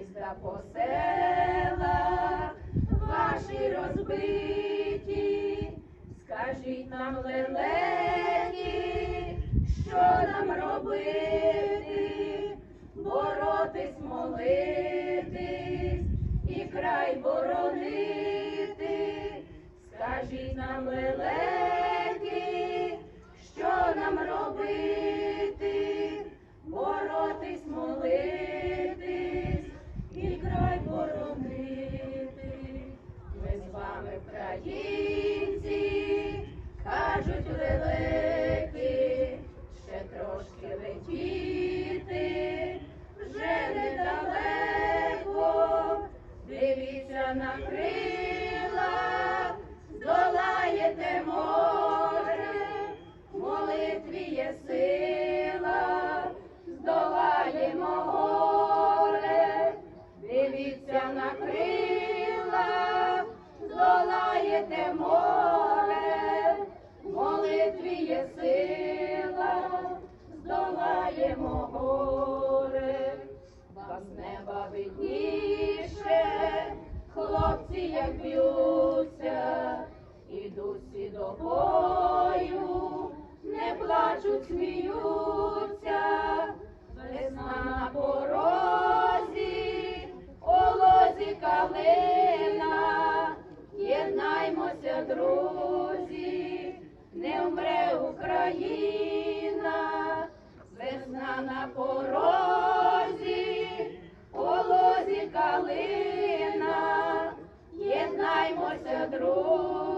міста по селах, ваші розбиті, скажіть нам лелені, що нам робити, боротись, молитись і край боронити, скажіть нам лелені, українці, кажуть лелеки, ще трошки летіти, вже недалеко, дивіться на крила, здолаєте море, молитві є сила, здолаємо горе, дивіться на крила, здолаєте море, молитві є сила, здолаємо горе, вам з неба видніше, хлопці, як б'ються, ідуть всі до бою, не плачуть, сміються, друзі, не вмре Україна, весна на порозі, полозі лозі калина, єднаймося, друзі,